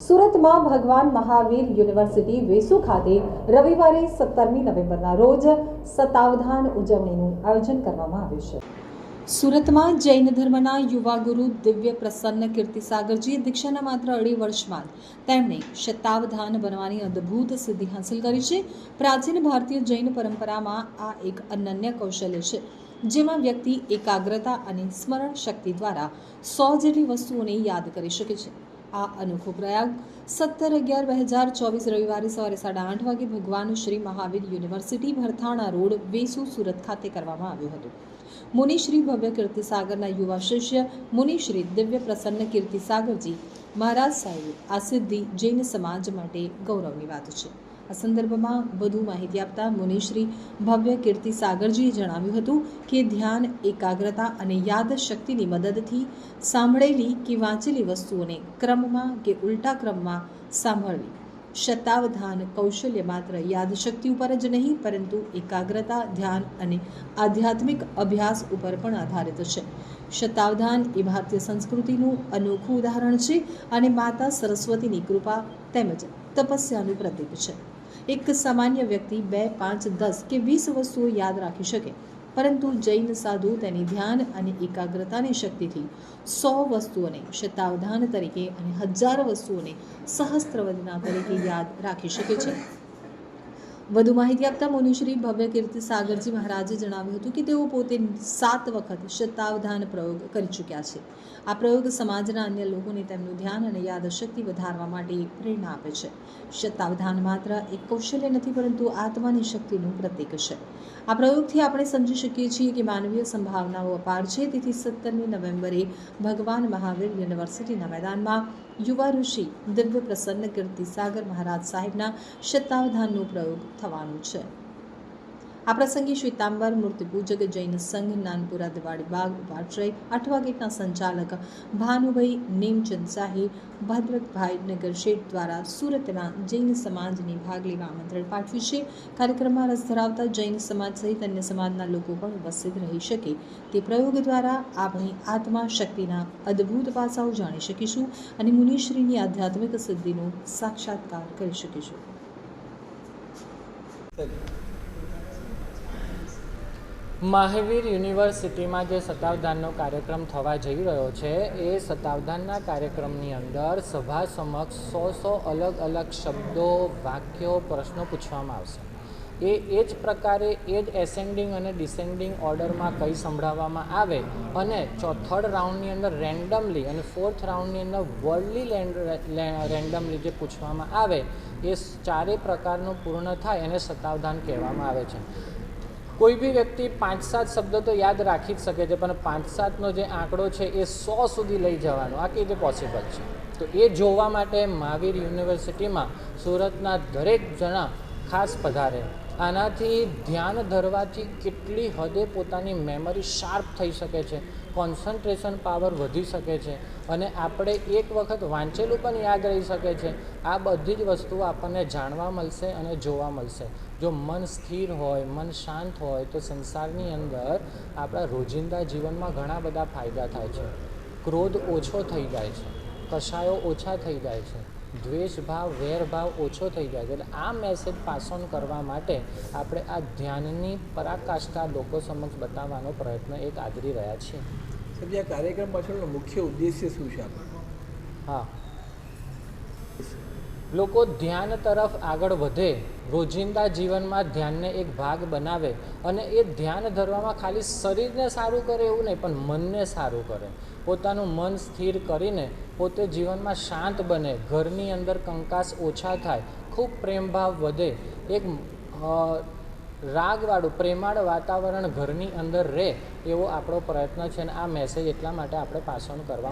સુરતમાં ભગવાન મહાવીર યુનિવર્સિટી વેસુ ખાતે રવિવારે સત્તરમી નવેમ્બરના રોજ સતાવધાન ઉજવણીનું આયોજન કરવામાં આવ્યું છે. સુરતમાં જૈન ધર્મના યુવા ગુરુ દિવ્ય પ્રસન્ન કીર્તિસાગરજી દીક્ષાના માત્ર અઢી વર્ષમાં તેમણે શતાવધાન બનવાની અદ્ભુત સિદ્ધિ હાંસલ કરી છે. પ્રાચીન ભારતીય જૈન પરંપરામાં આ એક અનન્ય કૌશલ્ય છે, જેમાં વ્યક્તિ એકાગ્રતા અને સ્મરણ શક્તિ દ્વારા સો જેટલી વસ્તુઓને યાદ કરી શકે છે. આ અનોખો પ્રયાગ સત્તર અગિયાર બે હજાર ચોવીસ રવિવારે સવારે સાડા આઠ વાગે ભગવાન શ્રી મહાવીર યુનિવર્સિટી ભરથાણા રોડ, વેસુ, સુરત ખાતે કરવામાં આવ્યો હતો. મુનિશ્રી ભવ્ય કીર્તિસાગરના યુવા શિષ્ય મુનિશ્રી દિવ્ય પ્રસન્ન કીર્તિસાગરજી મહારાજ સાહેબ આ સિદ્ધિ જૈન સમાજ માટે ગૌરવની વાત છે. આ સંદર્ભમાં વધુ માહિતી આપતા મુનિશ્રી ભવ્ય કીર્તિસાગરજીએ જણાવ્યું હતું કે ધ્યાન, એકાગ્રતા અને યાદશક્તિની મદદથી સાંભળેલી કે વાંચેલી વસ્તુઓને ક્રમમાં કે ઉલટા ક્રમમાં સાંભળવી. શતાવધાન કૌશલ્ય માત્ર યાદશક્તિ ઉપર જ નહીં, પરંતુ એકાગ્રતા, ધ્યાન અને આધ્યાત્મિક અભ્યાસ ઉપર પણ આધારિત છે. શતાવધાન એ ભારતીય સંસ્કૃતિનું અનોખું ઉદાહરણ છે અને માતા સરસ્વતીની કૃપા તેમજ તપસ્યાનું પ્રતીક છે. એક સામાન્ય વ્યક્તિ બે, પાંચ, દસ કે વીસ વસ્તુઓ યાદ રાખી શકે. પરંતુ જૈન સાધુ તેની ધ્યાન અને એકાગ્રતાની શક્તિથી સો વસ્તુઓને શતાવધાન તરીકે અને હજાર વસ્તુઓને સહસ્ત્રવદના તરીકે યાદ રાખી શકે છે. વધુ માહિતી આપતા મુનિશ્રી ભવ્ય કીર્તિ સાગરજી મહારાજે જણાવ્યું હતું કે તેઓ પોતે સાત વખત શતાવધાન પ્રયોગ કરી ચૂક્યા છે. આ પ્રયોગ સમાજના અન્ય લોકોને તેમનું ધ્યાન અને યાદશક્તિ વધારવા માટે પ્રેરણા આપે છે. શતાવધાન માત્ર એક કૌશલ્ય નથી, પરંતુ આત્માની શક્તિનું પ્રતીક છે. આ પ્રયોગથી આપણે સમજી શકીએ છીએ કે માનવીય સંભાવનાઓ અપાર છે. તેથી સત્તરમી નવેમ્બરે ભગવાન મહાવીર યુનિવર્સિટીના મેદાનમાં યુવા ઋષિ દિવ્ય પ્રસન્ન કીર્તિ સાગર મહારાજ સાહેબના શતાવધાનનો પ્રયોગ થવાનું છે. આ પ્રસંગે શ્વેતાંબર મૂર્તિપૂજક જૈન સંઘ નાનપુરા દિવાળી બાગ ઉપાશ્રય અઠવા ગેટના સંચાલક ભાનુભાઈ નેમચંદ શાહી ભદ્રકભાઈ નગર શેઠ દ્વારા સુરતના જૈન સમાજને ભાગ લેવા આમંત્રણ પાઠવ્યું છે. કાર્યક્રમમાં રસ ધરાવતા જૈન સમાજ સહિત અન્ય સમાજના લોકો પણ ઉપસ્થિત રહી શકે તે પ્રયોગ દ્વારા આપણી આત્મા શક્તિના અદ્ભુત પાસાઓ જાણી શકીશું અને મુનિશ્રીની આધ્યાત્મિક સિદ્ધિનો સાક્ષાત્કાર કરી શકીશું. મહાવીર યુનિવર્સિટીમાં જે સતાવધાનનો કાર્યક્રમ થવા જઈ રહ્યો છે, એ સતાવધાનના કાર્યક્રમની અંદર સભા સમક્ષ સો સો અલગ અલગ શબ્દો, વાક્યો, પ્રશ્નો પૂછવામાં આવશે. એ એ જ પ્રકારે એ જ એસેન્ડિંગ અને ડિસેન્ડિંગ ઓર્ડરમાં કંઈ સંભળાવવામાં આવે અને ચોથર્ડ રાઉન્ડની અંદર રેન્ડમલી અને ફોર્થ રાઉન્ડની અંદર વર્લ્ડલી રેન્ડમલી જે પૂછવામાં આવે, એ ચારેય પ્રકારનું પૂર્ણ થાય એને સતાવધાન કહેવામાં આવે છે. કોઈ બી વ્યક્તિ પાંચ સાત શબ્દ તો યાદ રાખી જ શકે છે, પણ પાંચ સાતનો જે આંકડો છે એ સો સુધી લઈ જવાનો. આ કેવી રીતે પોસિબલ છે. તો એ જોવા માટે મહાવીર યુનિવર્સિટીમાં સુરતના દરેક જણા ખાસ પધારે. આનાથી ધ્યાન ધરવાથી કેટલી હદે પોતાની મેમરી શાર્પ થઈ શકે છે કોન્સન્ટ્રેશન પાવર વધી શકે છે, અને આપણે એક વખત વાંચેલું પણ યાદ રહી શકે છે. આ બધી જ વસ્તુઓ આપણને જાણવા મળશે અને જોવા મળશે. જો મન સ્થિર હોય મન શાંત હોય તો સંસારની અંદર આપણા રોજિંદા જીવનમાં ઘણા બધા ફાયદા થાય છે. ક્રોધ ઓછો થઈ જાય છે. કશાયો ઓછા થઈ જાય છે. દ્વેષ ભાવ વેર ભાવ ઓછો થઈ જાય છે. એટલે આ મેસેજ પાસ ઓન કરવા માટે આપણે આ ધ્યાનની પરાકાષ્ઠા લોકો સમક્ષ બતાવવાનો પ્રયત્ન એક આદરી રહ્યા છીએ. સાહેબ આ કાર્યક્રમ પાછળનો મુખ્ય ઉદ્દેશ્ય શું છે આપણો? હા. લોકો ધ્યાન તરફ આગળ વધે, રોજિંદા જીવનમાં ધ્યાનને એક ભાગ બનાવે અને એ ધ્યાન ધરવામાં ખાલી શરીરને સારું કરે એવું નહીં, પણ મનને સારું કરે. પોતાનું મન સ્થિર કરીને પોતે જીવનમાં શાંત બને, ઘરની અંદર કંકાસ ઓછા થાય, ખૂબ પ્રેમભાવ વધે, એક રાગવાળું, પ્રેમાળ વાતાવરણ ઘરની અંદર રહે એવો આપણો પ્રયત્ન છે અને આ મેસેજ એટલા માટે આપણે પાસ ઓન કરવા